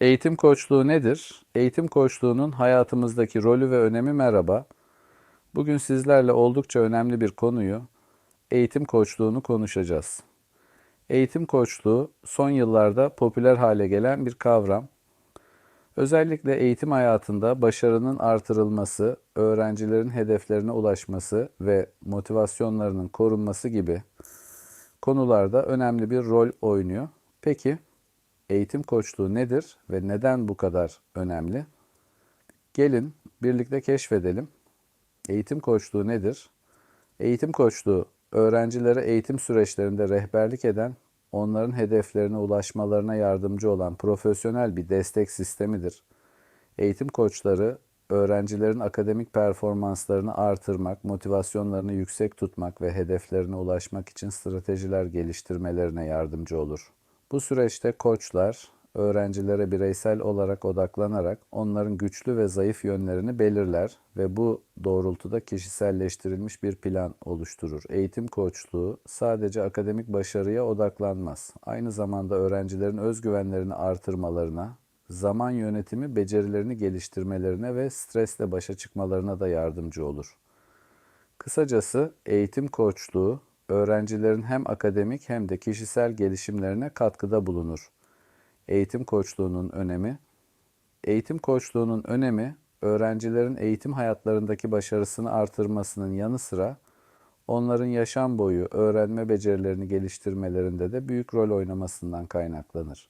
Eğitim koçluğu nedir? Eğitim koçluğunun hayatımızdaki rolü ve önemi merhaba. Bugün sizlerle oldukça önemli bir konuyu, eğitim koçluğunu konuşacağız. Eğitim koçluğu son yıllarda popüler hale gelen bir kavram. Özellikle eğitim hayatında başarının artırılması, öğrencilerin hedeflerine ulaşması ve motivasyonlarının korunması gibi konularda önemli bir rol oynuyor. Peki eğitim koçluğu nedir ve neden bu kadar önemli? Gelin birlikte keşfedelim. Eğitim koçluğu nedir? Eğitim koçluğu öğrencilere eğitim süreçlerinde rehberlik eden, onların hedeflerine ulaşmalarına yardımcı olan profesyonel bir destek sistemidir. Eğitim koçları öğrencilerin akademik performanslarını artırmak, motivasyonlarını yüksek tutmak ve hedeflerine ulaşmak için stratejiler geliştirmelerine yardımcı olur. Bu süreçte koçlar öğrencilere bireysel olarak odaklanarak onların güçlü ve zayıf yönlerini belirler ve bu doğrultuda kişiselleştirilmiş bir plan oluşturur. Eğitim koçluğu sadece akademik başarıya odaklanmaz. Aynı zamanda öğrencilerin özgüvenlerini artırmalarına, zaman yönetimi becerilerini geliştirmelerine ve stresle başa çıkmalarına da yardımcı olur. Kısacası eğitim koçluğu öğrencilerin hem akademik hem de kişisel gelişimlerine katkıda bulunur. Eğitim koçluğunun önemi Eğitim koçluğunun önemi öğrencilerin eğitim hayatlarındaki başarısını artırmasının yanı sıra onların yaşam boyu öğrenme becerilerini geliştirmelerinde de büyük rol oynamasından kaynaklanır.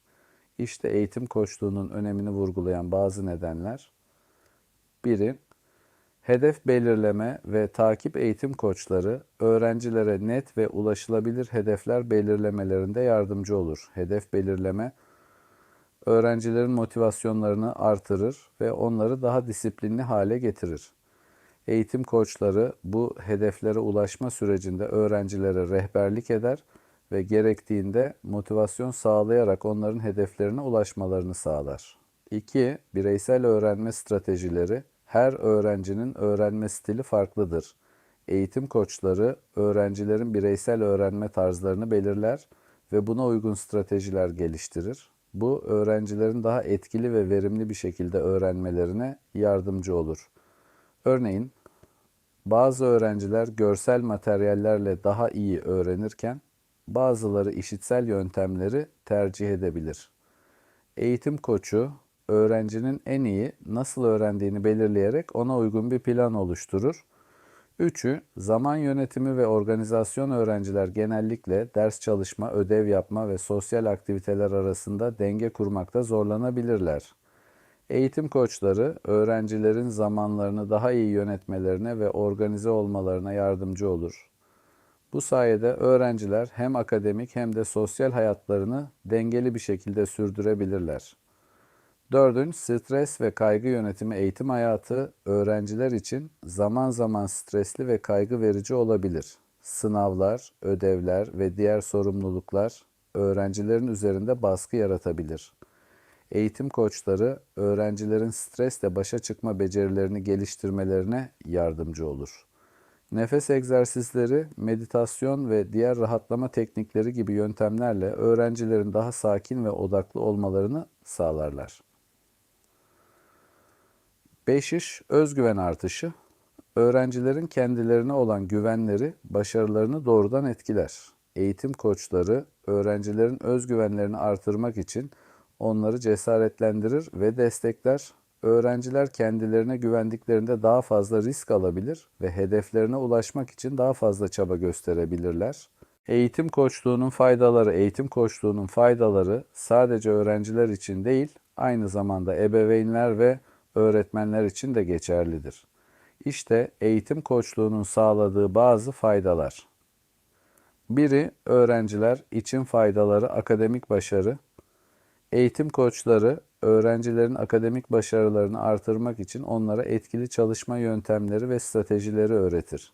İşte eğitim koçluğunun önemini vurgulayan bazı nedenler. Biri, hedef belirleme ve takip eğitim koçları öğrencilere net ve ulaşılabilir hedefler belirlemelerinde yardımcı olur. Hedef belirleme, öğrencilerin motivasyonlarını artırır ve onları daha disiplinli hale getirir. Eğitim koçları bu hedeflere ulaşma sürecinde öğrencilere rehberlik eder ve gerektiğinde motivasyon sağlayarak onların hedeflerine ulaşmalarını sağlar. 2. Bireysel öğrenme stratejileri her öğrencinin öğrenme stili farklıdır. Eğitim koçları öğrencilerin bireysel öğrenme tarzlarını belirler ve buna uygun stratejiler geliştirir. Bu öğrencilerin daha etkili ve verimli bir şekilde öğrenmelerine yardımcı olur. Örneğin bazı öğrenciler görsel materyallerle daha iyi öğrenirken bazıları işitsel yöntemleri tercih edebilir. Eğitim koçu öğrencinin en iyi nasıl öğrendiğini belirleyerek ona uygun bir plan oluşturur. Üçü, zaman yönetimi ve organizasyon öğrenciler genellikle ders çalışma, ödev yapma ve sosyal aktiviteler arasında denge kurmakta zorlanabilirler. Eğitim koçları öğrencilerin zamanlarını daha iyi yönetmelerine ve organize olmalarına yardımcı olur. Bu sayede öğrenciler hem akademik hem de sosyal hayatlarını dengeli bir şekilde sürdürebilirler. Dördüncü, stres ve kaygı yönetimi eğitim hayatı öğrenciler için zaman zaman stresli ve kaygı verici olabilir. Sınavlar, ödevler ve diğer sorumluluklar öğrencilerin üzerinde baskı yaratabilir. Eğitim koçları öğrencilerin stresle başa çıkma becerilerini geliştirmelerine yardımcı olur. Nefes egzersizleri, meditasyon ve diğer rahatlama teknikleri gibi yöntemlerle öğrencilerin daha sakin ve odaklı olmalarını sağlarlar. 5 iş özgüven artışı. Öğrencilerin kendilerine olan güvenleri başarılarını doğrudan etkiler. Eğitim koçları öğrencilerin özgüvenlerini artırmak için onları cesaretlendirir ve destekler. Öğrenciler kendilerine güvendiklerinde daha fazla risk alabilir ve hedeflerine ulaşmak için daha fazla çaba gösterebilirler. Eğitim koçluğunun faydaları, eğitim koçluğunun faydaları sadece öğrenciler için değil, aynı zamanda ebeveynler ve öğretmenler için de geçerlidir. İşte eğitim koçluğunun sağladığı bazı faydalar. Biri öğrenciler için faydaları akademik başarı. Eğitim koçları öğrencilerin akademik başarılarını artırmak için onlara etkili çalışma yöntemleri ve stratejileri öğretir.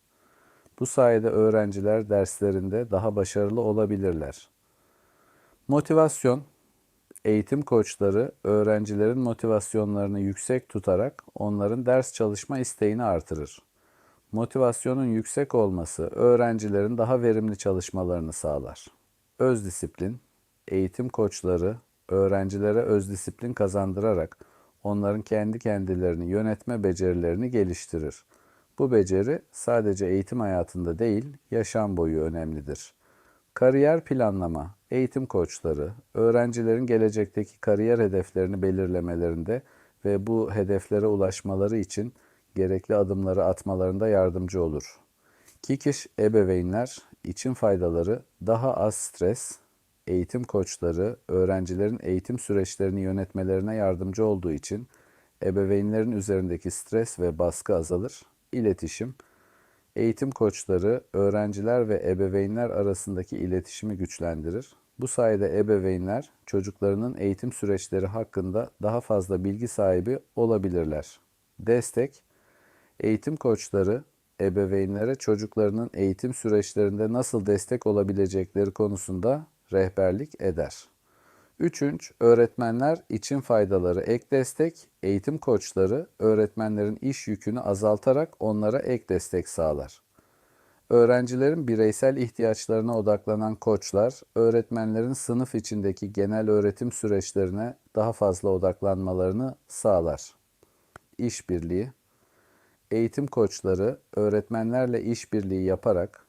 Bu sayede öğrenciler derslerinde daha başarılı olabilirler. Motivasyon Eğitim koçları öğrencilerin motivasyonlarını yüksek tutarak onların ders çalışma isteğini artırır. Motivasyonun yüksek olması öğrencilerin daha verimli çalışmalarını sağlar. Öz disiplin, eğitim koçları öğrencilere öz disiplin kazandırarak onların kendi kendilerini yönetme becerilerini geliştirir. Bu beceri sadece eğitim hayatında değil, yaşam boyu önemlidir. Kariyer planlama, eğitim koçları, öğrencilerin gelecekteki kariyer hedeflerini belirlemelerinde ve bu hedeflere ulaşmaları için gerekli adımları atmalarında yardımcı olur. Kikiş ebeveynler için faydaları daha az stres, eğitim koçları öğrencilerin eğitim süreçlerini yönetmelerine yardımcı olduğu için ebeveynlerin üzerindeki stres ve baskı azalır. İletişim, eğitim koçları öğrenciler ve ebeveynler arasındaki iletişimi güçlendirir. Bu sayede ebeveynler çocuklarının eğitim süreçleri hakkında daha fazla bilgi sahibi olabilirler. Destek, eğitim koçları ebeveynlere çocuklarının eğitim süreçlerinde nasıl destek olabilecekleri konusunda rehberlik eder. Üçüncü, öğretmenler için faydaları ek destek, eğitim koçları öğretmenlerin iş yükünü azaltarak onlara ek destek sağlar. Öğrencilerin bireysel ihtiyaçlarına odaklanan koçlar, öğretmenlerin sınıf içindeki genel öğretim süreçlerine daha fazla odaklanmalarını sağlar. İşbirliği, eğitim koçları öğretmenlerle işbirliği yaparak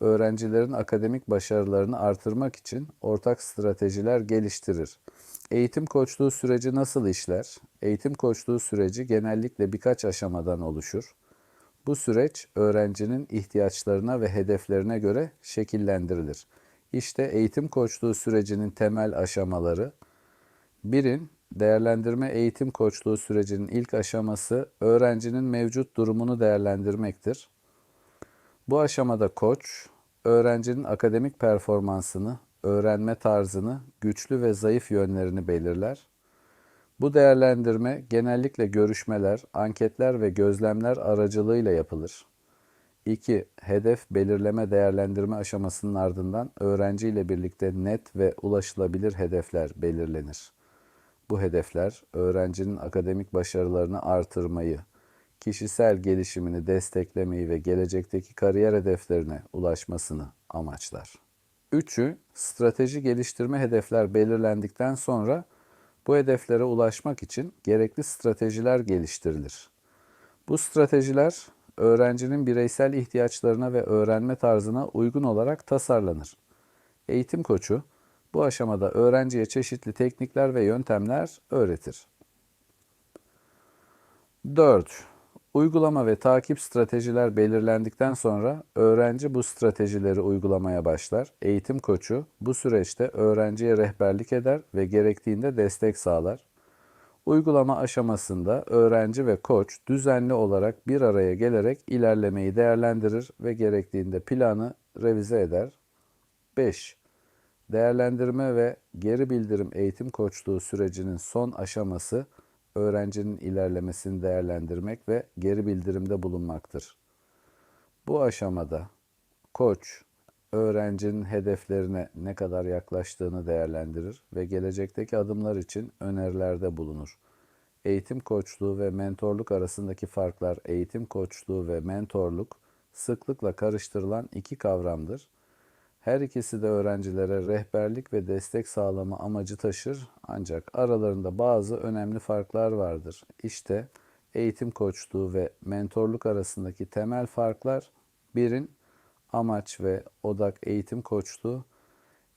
öğrencilerin akademik başarılarını artırmak için ortak stratejiler geliştirir. Eğitim koçluğu süreci nasıl işler? Eğitim koçluğu süreci genellikle birkaç aşamadan oluşur. Bu süreç öğrencinin ihtiyaçlarına ve hedeflerine göre şekillendirilir. İşte eğitim koçluğu sürecinin temel aşamaları. Birin, değerlendirme eğitim koçluğu sürecinin ilk aşaması öğrencinin mevcut durumunu değerlendirmektir. Bu aşamada koç, öğrencinin akademik performansını, öğrenme tarzını, güçlü ve zayıf yönlerini belirler. Bu değerlendirme genellikle görüşmeler, anketler ve gözlemler aracılığıyla yapılır. 2. Hedef belirleme değerlendirme aşamasının ardından öğrenci ile birlikte net ve ulaşılabilir hedefler belirlenir. Bu hedefler öğrencinin akademik başarılarını artırmayı, kişisel gelişimini desteklemeyi ve gelecekteki kariyer hedeflerine ulaşmasını amaçlar. Üçü, strateji geliştirme hedefler belirlendikten sonra bu hedeflere ulaşmak için gerekli stratejiler geliştirilir. Bu stratejiler öğrencinin bireysel ihtiyaçlarına ve öğrenme tarzına uygun olarak tasarlanır. Eğitim koçu bu aşamada öğrenciye çeşitli teknikler ve yöntemler öğretir. 4. Uygulama ve takip stratejiler belirlendikten sonra öğrenci bu stratejileri uygulamaya başlar. Eğitim koçu bu süreçte öğrenciye rehberlik eder ve gerektiğinde destek sağlar. Uygulama aşamasında öğrenci ve koç düzenli olarak bir araya gelerek ilerlemeyi değerlendirir ve gerektiğinde planı revize eder. 5. Değerlendirme ve geri bildirim eğitim koçluğu sürecinin son aşaması öğrencinin ilerlemesini değerlendirmek ve geri bildirimde bulunmaktır. Bu aşamada koç öğrencinin hedeflerine ne kadar yaklaştığını değerlendirir ve gelecekteki adımlar için önerilerde bulunur. Eğitim koçluğu ve mentorluk arasındaki farklar eğitim koçluğu ve mentorluk sıklıkla karıştırılan iki kavramdır. Her ikisi de öğrencilere rehberlik ve destek sağlama amacı taşır ancak aralarında bazı önemli farklar vardır. İşte eğitim koçluğu ve mentorluk arasındaki temel farklar birin amaç ve odak eğitim koçluğu.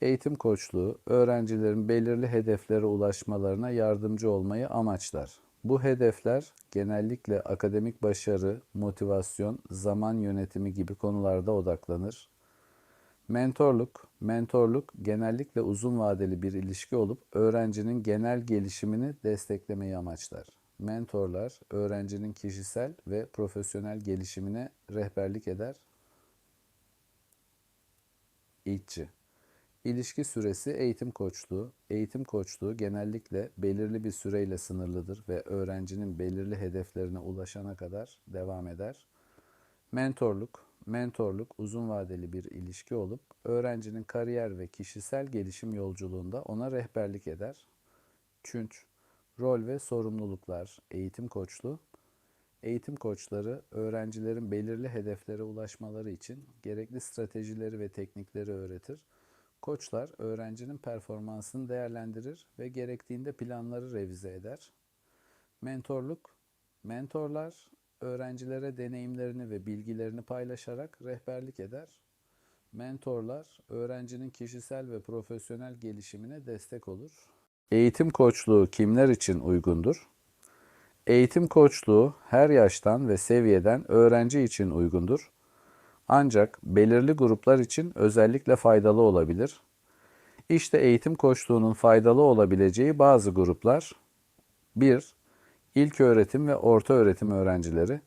Eğitim koçluğu öğrencilerin belirli hedeflere ulaşmalarına yardımcı olmayı amaçlar. Bu hedefler genellikle akademik başarı, motivasyon, zaman yönetimi gibi konularda odaklanır. Mentorluk, mentorluk genellikle uzun vadeli bir ilişki olup öğrencinin genel gelişimini desteklemeyi amaçlar. Mentorlar öğrencinin kişisel ve profesyonel gelişimine rehberlik eder. İlkçi İlişki süresi eğitim koçluğu. Eğitim koçluğu genellikle belirli bir süreyle sınırlıdır ve öğrencinin belirli hedeflerine ulaşana kadar devam eder. Mentorluk mentorluk uzun vadeli bir ilişki olup öğrencinin kariyer ve kişisel gelişim yolculuğunda ona rehberlik eder. Çünç, rol ve sorumluluklar, eğitim koçluğu. Eğitim koçları öğrencilerin belirli hedeflere ulaşmaları için gerekli stratejileri ve teknikleri öğretir. Koçlar öğrencinin performansını değerlendirir ve gerektiğinde planları revize eder. Mentorluk, mentorlar öğrencilere deneyimlerini ve bilgilerini paylaşarak rehberlik eder. Mentorlar öğrencinin kişisel ve profesyonel gelişimine destek olur. Eğitim koçluğu kimler için uygundur? Eğitim koçluğu her yaştan ve seviyeden öğrenci için uygundur. Ancak belirli gruplar için özellikle faydalı olabilir. İşte eğitim koçluğunun faydalı olabileceği bazı gruplar 1. İlk öğretim ve orta öğretim öğrencileri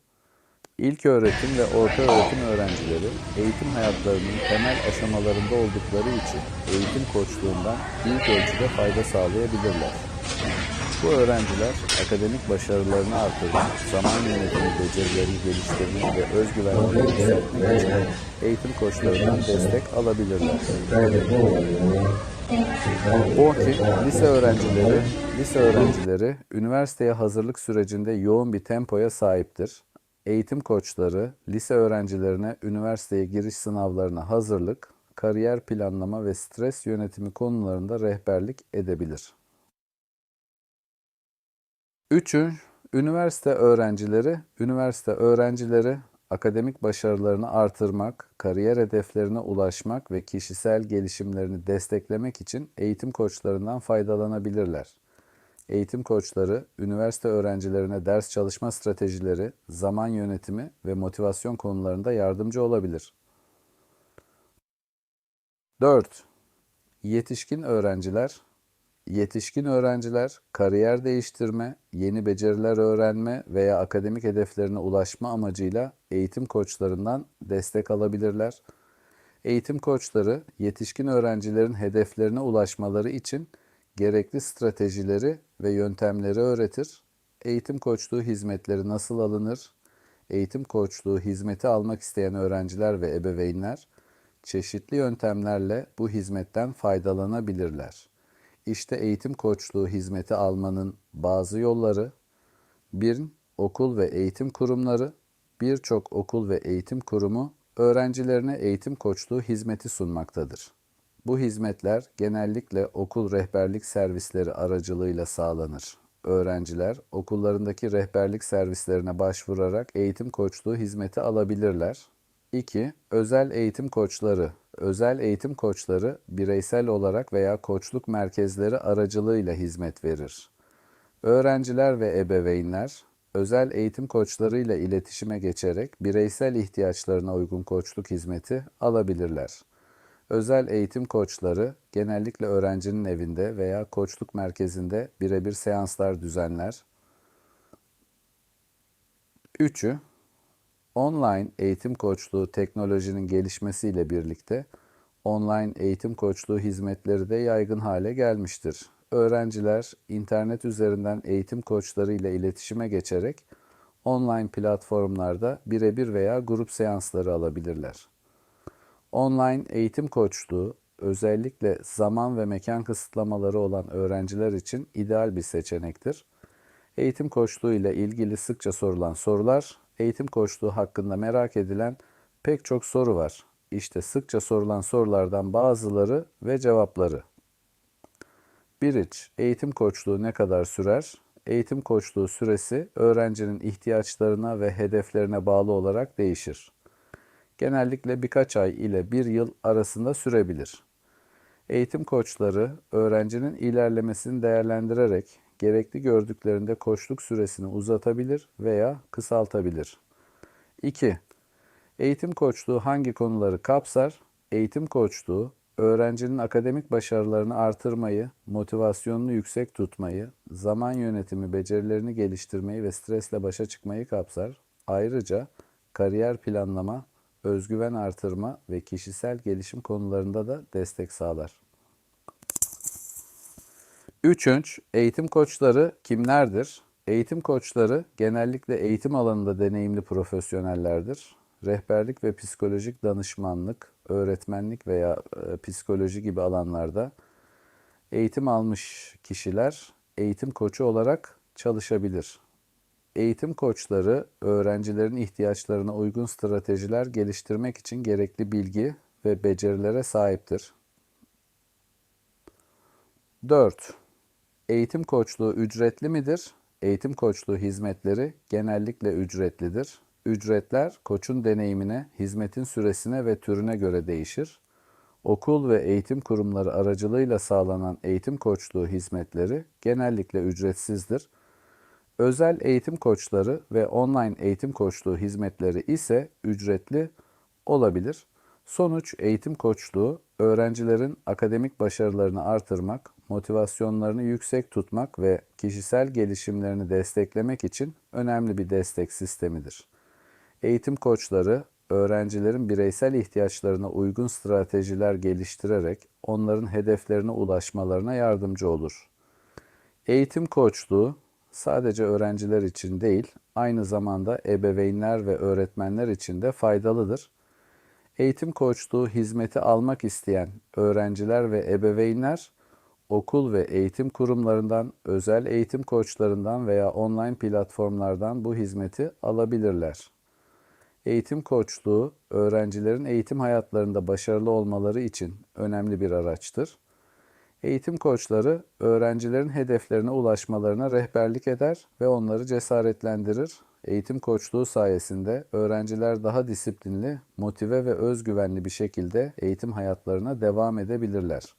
İlk öğretim ve orta öğretim öğrencileri eğitim hayatlarının temel aşamalarında oldukları için eğitim koçluğundan büyük ölçüde fayda sağlayabilirler. Bu öğrenciler akademik başarılarını artırmak, zaman yönetimi becerilerini geliştirmek ve özgüvenlerini yükseltmek için eğitim koçlarından destek alabilirler. 12. Lise öğrencileri, lise öğrencileri üniversiteye hazırlık sürecinde yoğun bir tempoya sahiptir. Eğitim koçları lise öğrencilerine üniversiteye giriş sınavlarına hazırlık, kariyer planlama ve stres yönetimi konularında rehberlik edebilir. 3. Üniversite öğrencileri, üniversite öğrencileri akademik başarılarını artırmak, kariyer hedeflerine ulaşmak ve kişisel gelişimlerini desteklemek için eğitim koçlarından faydalanabilirler. Eğitim koçları, üniversite öğrencilerine ders çalışma stratejileri, zaman yönetimi ve motivasyon konularında yardımcı olabilir. 4. Yetişkin öğrenciler, Yetişkin öğrenciler kariyer değiştirme, yeni beceriler öğrenme veya akademik hedeflerine ulaşma amacıyla eğitim koçlarından destek alabilirler. Eğitim koçları yetişkin öğrencilerin hedeflerine ulaşmaları için gerekli stratejileri ve yöntemleri öğretir. Eğitim koçluğu hizmetleri nasıl alınır? Eğitim koçluğu hizmeti almak isteyen öğrenciler ve ebeveynler çeşitli yöntemlerle bu hizmetten faydalanabilirler. İşte eğitim koçluğu hizmeti almanın bazı yolları. 1. Okul ve eğitim kurumları. Birçok okul ve eğitim kurumu öğrencilerine eğitim koçluğu hizmeti sunmaktadır. Bu hizmetler genellikle okul rehberlik servisleri aracılığıyla sağlanır. Öğrenciler okullarındaki rehberlik servislerine başvurarak eğitim koçluğu hizmeti alabilirler. 2. Özel eğitim koçları. Özel eğitim koçları bireysel olarak veya koçluk merkezleri aracılığıyla hizmet verir. Öğrenciler ve ebeveynler özel eğitim koçlarıyla iletişime geçerek bireysel ihtiyaçlarına uygun koçluk hizmeti alabilirler. Özel eğitim koçları genellikle öğrencinin evinde veya koçluk merkezinde birebir seanslar düzenler. Üçü, online eğitim koçluğu teknolojinin gelişmesiyle birlikte online eğitim koçluğu hizmetleri de yaygın hale gelmiştir. Öğrenciler internet üzerinden eğitim koçları ile iletişime geçerek online platformlarda birebir veya grup seansları alabilirler. Online eğitim koçluğu özellikle zaman ve mekan kısıtlamaları olan öğrenciler için ideal bir seçenektir. Eğitim koçluğu ile ilgili sıkça sorulan sorular, eğitim koçluğu hakkında merak edilen pek çok soru var. İşte sıkça sorulan sorulardan bazıları ve cevapları. 1. Eğitim koçluğu ne kadar sürer? Eğitim koçluğu süresi öğrencinin ihtiyaçlarına ve hedeflerine bağlı olarak değişir genellikle birkaç ay ile bir yıl arasında sürebilir. Eğitim koçları öğrencinin ilerlemesini değerlendirerek gerekli gördüklerinde koçluk süresini uzatabilir veya kısaltabilir. 2. Eğitim koçluğu hangi konuları kapsar? Eğitim koçluğu öğrencinin akademik başarılarını artırmayı, motivasyonunu yüksek tutmayı, zaman yönetimi becerilerini geliştirmeyi ve stresle başa çıkmayı kapsar. Ayrıca kariyer planlama, özgüven artırma ve kişisel gelişim konularında da destek sağlar. Üçüncü, eğitim koçları kimlerdir? Eğitim koçları genellikle eğitim alanında deneyimli profesyonellerdir. Rehberlik ve psikolojik danışmanlık, öğretmenlik veya e, psikoloji gibi alanlarda eğitim almış kişiler eğitim koçu olarak çalışabilir. Eğitim koçları öğrencilerin ihtiyaçlarına uygun stratejiler geliştirmek için gerekli bilgi ve becerilere sahiptir. 4. Eğitim koçluğu ücretli midir? Eğitim koçluğu hizmetleri genellikle ücretlidir. Ücretler koçun deneyimine, hizmetin süresine ve türüne göre değişir. Okul ve eğitim kurumları aracılığıyla sağlanan eğitim koçluğu hizmetleri genellikle ücretsizdir. Özel eğitim koçları ve online eğitim koçluğu hizmetleri ise ücretli olabilir. Sonuç eğitim koçluğu öğrencilerin akademik başarılarını artırmak, motivasyonlarını yüksek tutmak ve kişisel gelişimlerini desteklemek için önemli bir destek sistemidir. Eğitim koçları öğrencilerin bireysel ihtiyaçlarına uygun stratejiler geliştirerek onların hedeflerine ulaşmalarına yardımcı olur. Eğitim koçluğu sadece öğrenciler için değil, aynı zamanda ebeveynler ve öğretmenler için de faydalıdır. Eğitim koçluğu hizmeti almak isteyen öğrenciler ve ebeveynler okul ve eğitim kurumlarından, özel eğitim koçlarından veya online platformlardan bu hizmeti alabilirler. Eğitim koçluğu öğrencilerin eğitim hayatlarında başarılı olmaları için önemli bir araçtır. Eğitim koçları öğrencilerin hedeflerine ulaşmalarına rehberlik eder ve onları cesaretlendirir. Eğitim koçluğu sayesinde öğrenciler daha disiplinli, motive ve özgüvenli bir şekilde eğitim hayatlarına devam edebilirler.